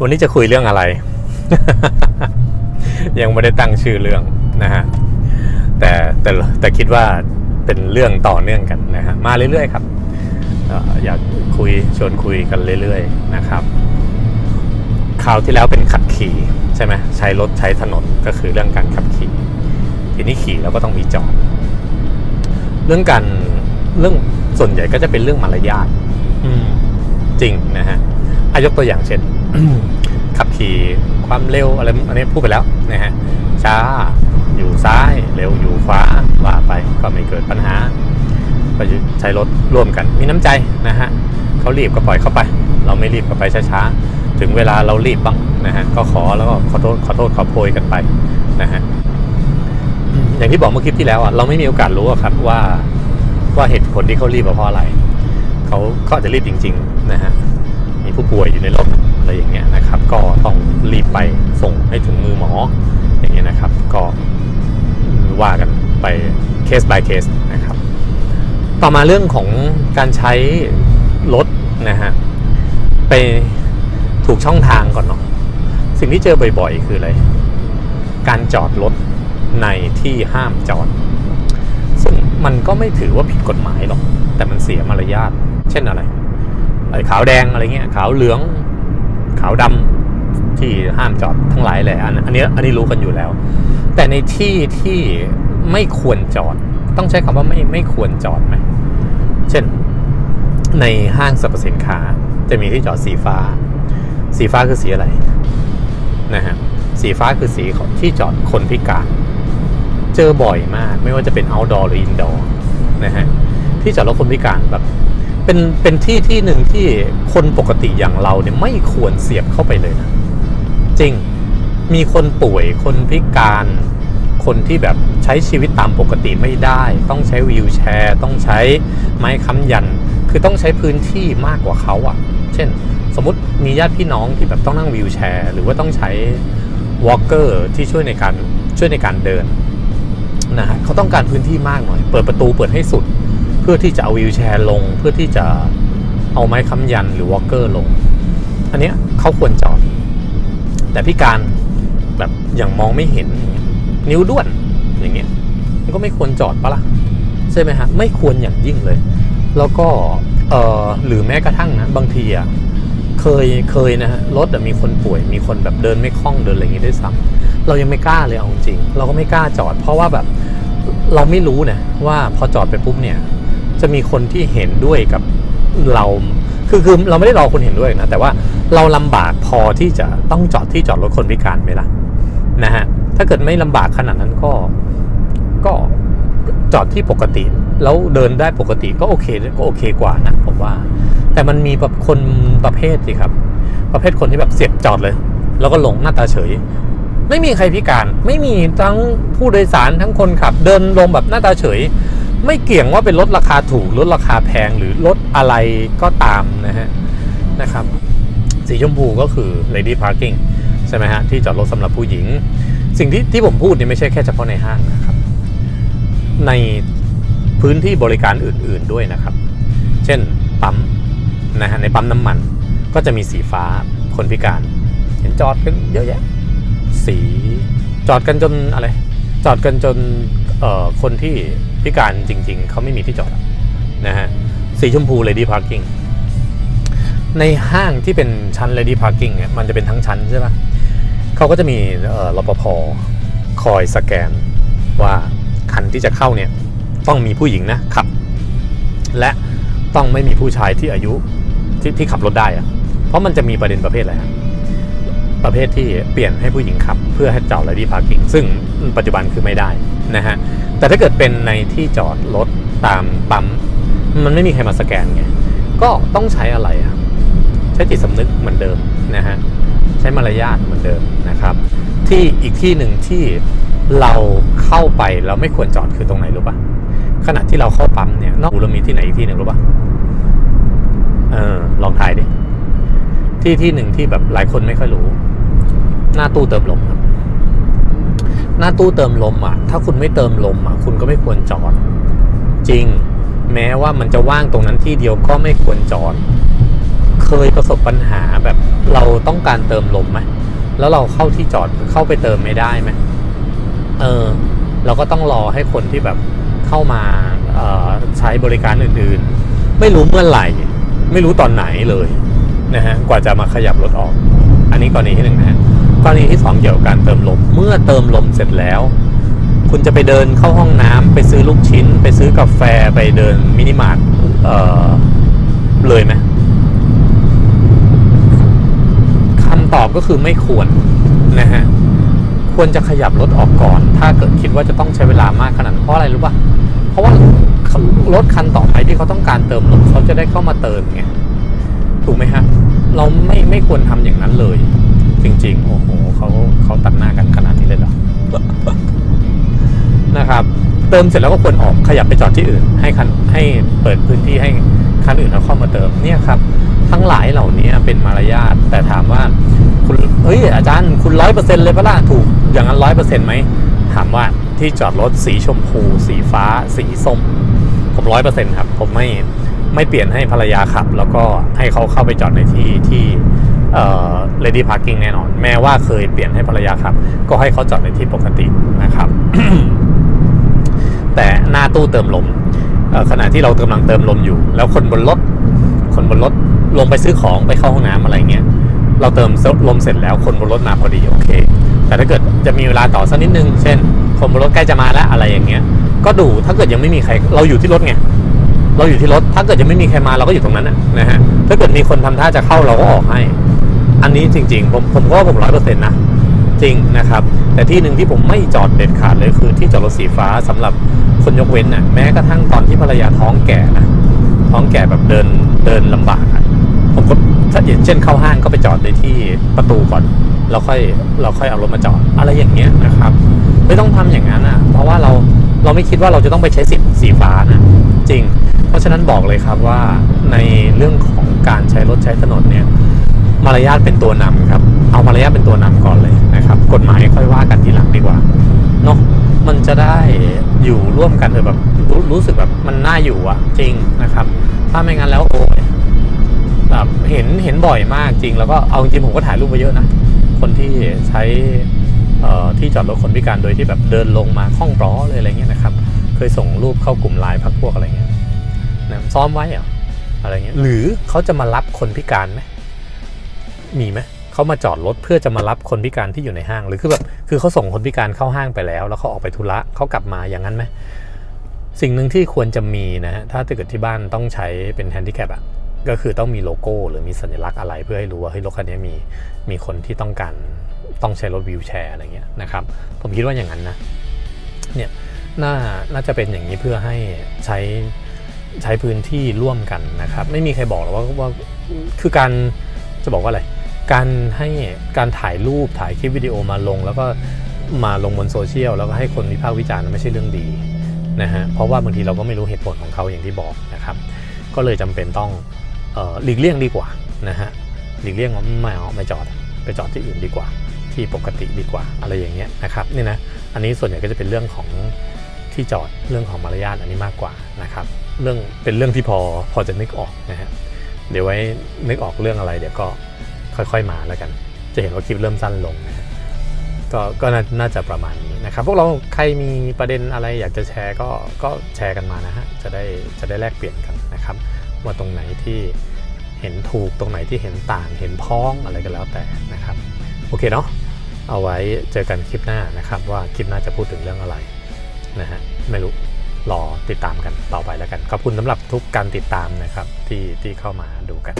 วันนี้จะคุยเรื่องอะไร ยังไม่ได้ตั้งชื่อเรื่องนะฮะแต่แต่แต่คิดว่าเป็นเรื่องต่อเนื่องกันนะฮะมาเรื่อยๆครับเอ่ออยากคุยชวนคุยกันเรื่อยๆนะครับคราวที่แล้วเป็นขับขี่ใช่ไหมใช้รถใช้ถนนก็คือเรื่องการขับขี่ ทีนี้ขี่เราก็ต้องมีจอดเรื่องการเรื่องส่วนใหญ่ก็จะเป็นเรื่องมารยาทอืมจริงนะฮะอายกตัวอย่างเช่น ขับขี่ความเร็วอะไรอันนี้พูดไปแล้วนะฮะช้าอยู่ซ้ายเร็วอยู่ขวาว่าไปก็ไม่เกิดปัญหา ก็ใช้รถร่วมกันมีน้ำใจนะฮะเขารีบก็ปล่อยเข้าไป เราไม่รีบก็ไปช้าๆถึงเวลาเรารีบบ้างนะฮะก็ขอแล้วก็ขอโทษขอโทษขอโพยกันไปนะฮะอย่างที่บอกเมื่อคลิปที่แล้วอะเราไม่มีโอกาสรู้ครับว่าว่าเหตุผลที่เขารีบเพราะอะไรเขาก็อาจจะรีบจริง ๆ นะฮะ มีผู้ป่วยอยู่ในรถอะไรอย่างเงี้ยนะครับ ก็ต้องรีบไปส่งให้ถึงมือหมออย่างเงี้ยนะครับ ก็ว่ากันไปเคส by เคสนะครับ ต่อมาเรื่องของการใช้รถนะฮะไปถูกช่องทางก่อนเนาะสิ่งที่เจอบ่อยๆ คืออะไร การจอดรถในที่ห้ามจอด ซึ่งมันก็ไม่ถือว่าผิดกฎหมายหรอก แต่มันเสียมารยาท เช่นอะไร ขาวแดงอะไรเงี้ยขาวเหลืองขาวดำที่ห้ามจอดทั้งหลายแหละอันอันนี้อันนี้รู้กันอยู่แล้ว แต่ในที่ที่ไม่ควรจอด ต้องใช้คำว่าไม่ไม่ควรจอดไหมเช่นในห้างสรรพสินค้าจะมีที่จอดสีฟ้า สีฟ้าคือสีอะไรนะฮะสีฟ้าคือสีของที่จอดคนพิการ เจอบ่อยมาก ไม่ว่าจะเป็น outdoor หรือ indoor นะฮะที่จอดรถคนพิการแบบ เป็นเป็นที่ที่หนึ่งที่คนปกติอย่างเราเนี่ยไม่ควรเสียบเข้าไปเลยนะจริงมีคนป่วยคนพิการ คนที่แบบใช้ชีวิตตามปกติไม่ได้ ต้องใช้วีลแชร์ ต้องใช้ไม้ค้ำยัน คือต้องใช้พื้นที่มากกว่าเขาอะ่ะ เช่น สมมติมีญาติพี่น้องที่แบบต้องนั่งวีลแชร์ หรือว่าต้องใช้วอล์กเกอร์ที่ช่วยในการช่วยในการเดินนะฮะเขาต้องการพื้นที่มากหน่อย เปิดประตูเปิดให้สุด พื่อที่จะเอาวีลแชร์ลง เพื่อที่จะเอาไม้ค้ำยันหรือวอลเกอร์ลง อันเนี้ยเขาควรจอด แต่พิการแบบอย่างมองไม่เห็น นิ้วด้วนอย่างเงี้ยมันก็ไม่ควรจอดปะล่ะใช่ไหมฮะไม่ควรอย่างยิ่งเลย แล้วก็เออหรือแม้กระทั่งนะบางทีอะเคยเคยนะฮะรถอะมีคนป่วยมีคนแบบเดินไม่คล่องเดินอะไรอย่างงี้ด้วยซ้ำเรายังไม่กล้าเลยเอาจริง เราก็ไม่กล้าจอด เพราะว่าแบบเราไม่รู้นะว่าพอจอดไปปุ๊บเนี่ย จะมีคนที่เห็นด้วยกับเราคือคือเราไม่ได้รอคนเห็นด้วยนะ แต่ว่าเราลำบากพอที่จะต้องจอดที่จอดรถคนพิการไหมล่ะนะฮะถ้าเกิดไม่ลำบากขนาดนั้นก็ก็จอดที่ปกติ แล้วเดินได้ปกติก็โอเคก็โอเคกว่านะผมว่า แต่มันมีแบบคนประเภทสิครับ ประเภทคนที่แบบเสียบจอดเลย แล้วก็หลงหน้าตาเฉย ไม่มีใครพิการ ไม่มีทั้งผู้โดยสารทั้งคนขับ เดินลงแบบหน้าตาเฉย ไม่เกี่ยงว่าเป็นรถราคาถูกรถราคาแพงหรือรถอะไรก็ตามนะฮะนะครับ สีชมพูก็คือ lady parking ใช่ไหมฮะ ที่จอดรถสำหรับผู้หญิง สิ่งที่ที่ผมพูดเนี่ยไม่ใช่แค่เฉพาะในห้างนะครับ ในพื้นที่บริการอื่น ๆด้วยนะครับ เช่นปั๊มนะฮะในปั๊มน้ำมันก็จะมีสีฟ้าคนพิการ เห็นจอดกันเยอะแยะ สีจอดกันจนอะไร จอดกันจน คนที่พิการจริง ๆ เขาไม่มีที่จอดนะฮะสีชมพู lady parking ในห้างที่เป็นชั้น lady parking เนี่ยมันจะเป็นทั้งชั้นใช่ปะเขาก็จะมีรปภคอยสแกนว่าคันที่จะเข้าเนี่ยต้องมีผู้หญิงนะขับ และต้องไม่มีผู้ชายที่อายุที่ที่ขับรถได้อะเพราะมันจะมีประเด็นประเภทอะไรฮะ ประเภทที่เปลี่ยนให้ผู้หญิงขับ เพื่อให้จอด lady parking ซึ่งปัจจุบันคือไม่ได้นะฮะ แต่ถ้าเกิดเป็นในที่จอดรถตามปั๊ม มันไม่มีใครมาสแกนไง ก็ต้องใช้อะไรอะใช้จิตสำนึกเหมือนเดิมนะฮะ ใช้มารยาทเหมือนเดิมนะครับ ที่อีกที่หนึ่งที่เราเข้าไปเราไม่ควรจอดคือตรงไหนรู้ปะขณะที่เราเข้าปั๊มเนี่ยนอกเรามีที่ไหนอีกที่หนึ่งรู้ป่ะเออลองทายดิที่ที่หนึ่งที่แบบหลายคนไม่ค่อยรู้ หน้าตู้เติมลมครับ หน้าตู้เติมลมอะ ถ้าคุณไม่เติมลมอะ คุณก็ไม่ควรจอด จริง แม้ว่ามันจะว่างตรงนั้นที่เดียวก็ไม่ควรจอด เคยประสบปัญหาแบบเราต้องการเติมลมไหมแล้วเราเข้าที่จอดเข้าไปเติมไม่ได้ไหมเออ เราก็ต้องรอให้คนที่แบบเข้ามาออใช้บริการอื่นๆ ไม่รู้เมื่อไหร่ ไม่รู้ตอนไหนเลยนะฮะ กว่าจะมาขยับรถออก อันนี้กรณีที่หนึ่งนะฮะ กรณีที่สองเกี่ยวกับการเติมลม เมื่อเติมลมเสร็จแล้ว คุณจะไปเดินเข้าห้องน้ำไปซื้อลูกชิ้น ไปซื้อกาแฟไปเดินมินิมาร์ทเเลยไหมคำตอบก็คือไม่ควรนะฮะควรจะขยับรถออกก่อน ถ้าเกิดคิดว่าจะต้องใช้เวลามากขนาดเพราะอะไรรู้ป่ะเพราะว่ารถคันต่อไปที่เขาต้องการเติมลมเขาจะได้เข้ามาเติมไงถูกไหมฮะเราไม่ไม่ควรทำอย่างนั้นเลย จริงๆ โอ้โหเขาเขาตัดหน้ากันขนาดนี้เลยเหรอ นะครับ เติมเสร็จแล้วก็ควรออกขยับไปจอดที่อื่น ให้คันให้เปิดพื้นที่ให้คันอื่นเขาเข้ามาเติมเนี่ยครับ ทั้งหลายเหล่านี้เป็นมารยาทแต่ถามว่าคุณเฮ้ยอาจารย์คุณร้อยเปอร์เซ็นต์เลยปะล่ะถูกอย่างนั้นร้อยเปอร์เซ็นต์ไหมถามว่าที่จอดรถสีชมพู สีฟ้า สีส้ม ผมร้อยเปอร์เซ็นต์ครับ ผมไม่ไม่เปลี่ยนให้ภรรยาขับ แล้วก็ให้เขาเข้าไปจอดในที่ที่ เอ่อ lady parking แน่นอน แม้ว่าเคยเปลี่ยนให้ภรรยาขับ ก็ให้เขาจอดในที่ปกตินะครับ แต่หน้าตู้เติมลมขณะที่เรากำลังเติมลมอยู่ แล้วคนบนรถคนบนรถลงไปซื้อของไปเข้าห้องน้ำอะไรเงี้ยเราเติมลมเสร็จแล้วคนบนรถมาพอดีโอเค แต่ถ้าเกิดจะมีเวลาต่อสักนิดนึง เช่น คนบนรถใกล้จะมาแล้วอะไรอย่างเงี้ย ก็ดูถ้าเกิดยังไม่มีใครเราอยู่ที่รถไงเราอยู่ที่รถ ถ้าเกิดยังไม่มีใครมาเราก็อยู่ตรงนั้นนะนะฮะถ้าเกิดมีคนทำท่าจะเข้าเราก็ออกให้ อันนี้จริง ๆ ผมผมก็ผมร้อยเปอร์เซ็นต์นะ จริงนะครับ แต่ที่หนึ่งที่ผมไม่จอดเด็ดขาดเลยคือที่จอดรถสีฟ้าสำหรับคนยกเว้นน่ะแม้กระทั่งตอนที่ภรรยาท้องแก่นะท้องแก่แบบเดินเดินลำบากอะผมก็ถ้าอย่างเช่นเข้าห้างก็ไปจอดในที่ประตูก่อนแล้วค่อยเราค่อยเอารถมาจอดอะไรอย่างเงี้ยนะครับ ไม่ต้องทำอย่างนั้นอะ เพราะว่าเราเราไม่คิดว่าเราจะต้องไปใช้สิทธิ์สีฟ้านะจริง เพราะฉะนั้นบอกเลยครับว่าในเรื่องของการใช้รถใช้ถนน รยาทเป็นตัวนำครับ เอามารยาทเป็นตัวนำก่อนเลยนะครับ กฎหมายค่อยว่ากันทีหลังดีกว่าเนาะมันจะได้อยู่ร่วมกันเออแบบรู้รู้สึกแบบมันน่าอยู่อะจริงนะครับ ถ้าไม่งั้นแล้วโอ้ยแบบเห็นเห็นบ่อยมากจริง แล้วก็เอาจริงผมก็ถ่ายรูปไปเยอะนะคนที่ใช้ที่จอดรถคนพิการโดยที่แบบเดินลงมาคล่องปลอเลยอะไรเงี้ยนะครับ เคยส่งรูปเข้ากลุ่มไลน์พักพวกอะไรเงี้ยนะซ้อมไว้เหรออะไรเงี้ยหรือเขาจะมารับคนพิการไหม มีไหมเขามาจอดรถเพื่อจะมารับคนพิการที่อยู่ในห้าง หรือคือแบบคือเขาส่งคนพิการเข้าห้างไปแล้ว แล้วเขาออกไปธุระเขากลับมาอย่างนั้นไหมสิ่งหนึ่งที่ควรจะมีนะฮะถ้าเกิดที่บ้านต้องใช้เป็นแฮนดิแคปอะก็คือต้องมีโลโก้หรือมีสัญลักษณ์อะไรเพื่อให้รู้ว่าเฮ้ยรถคันนี้มีมีคนที่ต้องการต้องใช้รถวิวแชร์อะไรเงี้ยนะครับ ผมคิดว่าอย่างนั้นนะเนี่ยน่าน่าจะเป็นอย่างนี้เพื่อให้ใช้ใช้พื้นที่ร่วมกันนะครับ ไม่มีใครบอกหรอกว่าว่าคือการจะบอกว่าอะไร การให้การถ่ายรูปถ่ายคลิปวิดีโอมาลง แล้วก็มาลงบนโซเชียลแล้วก็ให้คนวิพากษ์วิจารณ์ไม่ใช่เรื่องดีนะฮะเพราะว่าบางทีเราก็ไม่รู้เหตุผลของเขาอย่างที่บอกนะครับ ก็เลยจำเป็นต้องหลีกเลี่ยงดีกว่านะฮะหลีกเลี่ยงว่าไม่เอาไม่จอดไปจอดที่อื่นดีกว่า ที่ปกติดีกว่าอะไรอย่างเงี้ยนะครับนี่นะอันนี้ส่วนใหญ่ก็จะเป็นเรื่องของที่จอดเรื่องของมารยาทอันนี้มากกว่านะครับเรื่องเป็นเรื่องที่พอพอจะนึกออกนะฮะเดี๋ยวไว้นึกออกเรื่องอะไรเดี๋ยวก็ ค่อยๆมาแล้วกัน จะเห็นว่าคลิปเริ่มสั้นลงนะก็ก็น่าน่าจะประมาณนี้นะครับ พวกเราใครมีประเด็นอะไรอยากจะแชร์ก็ก็แชร์กันมานะฮะจะได้จะได้แลกเปลี่ยนกันนะครับ ว่าตรงไหนที่เห็นถูกตรงไหนที่เห็นต่างเห็นพ้องอะไรก็แล้วแต่นะครับ โอเคเนาะเอาไว้เจอกันคลิปหน้านะครับ ว่าคลิปหน้าจะพูดถึงเรื่องอะไรนะฮะไม่รู้รอติดตามกันต่อไปแล้วกัน ขอบคุณสำหรับทุกการติดตามนะครับที่ที่เข้ามาดูกัน